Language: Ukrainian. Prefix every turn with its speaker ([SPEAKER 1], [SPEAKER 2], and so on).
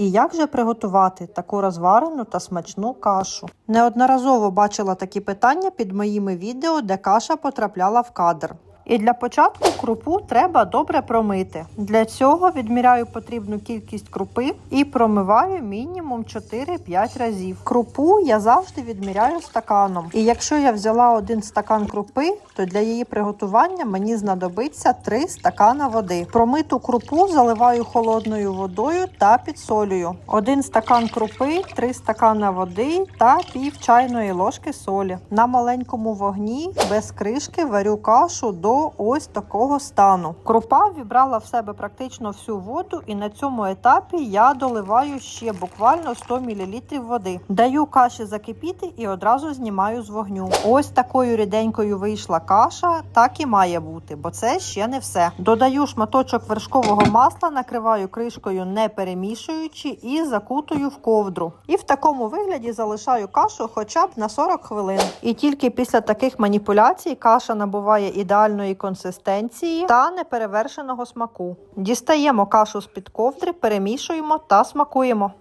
[SPEAKER 1] І як же приготувати таку розварену та смачну кашу? Неодноразово бачила такі питання під моїми відео, де каша потрапляла в кадр. І для початку крупу треба добре промити. Для цього відміряю потрібну кількість крупи і промиваю мінімум 4-5 разів. Крупу я завжди відміряю стаканом. І якщо я взяла один стакан крупи, то для її приготування мені знадобиться 3 стакана води. Промиту крупу заливаю холодною водою та підсолюю. Один стакан крупи, 3 стакана води та пів чайної ложки солі. На маленькому вогні без кришки варю кашу до ось такого стану. Крупа вібрала в себе практично всю воду, і на цьому етапі я доливаю ще буквально 100 мл води. Даю каші закипіти і одразу знімаю з вогню. Ось такою ріденькою вийшла каша, так і має бути, бо це ще не все. Додаю шматочок вершкового масла, накриваю кришкою, не перемішуючи, і закутую в ковдру. І в такому вигляді залишаю кашу хоча б на 40 хвилин. І тільки після таких маніпуляцій каша набуває ідеальної консистенції та неперевершеного смаку. Дістаємо кашу з під ковдри, перемішуємо та смакуємо.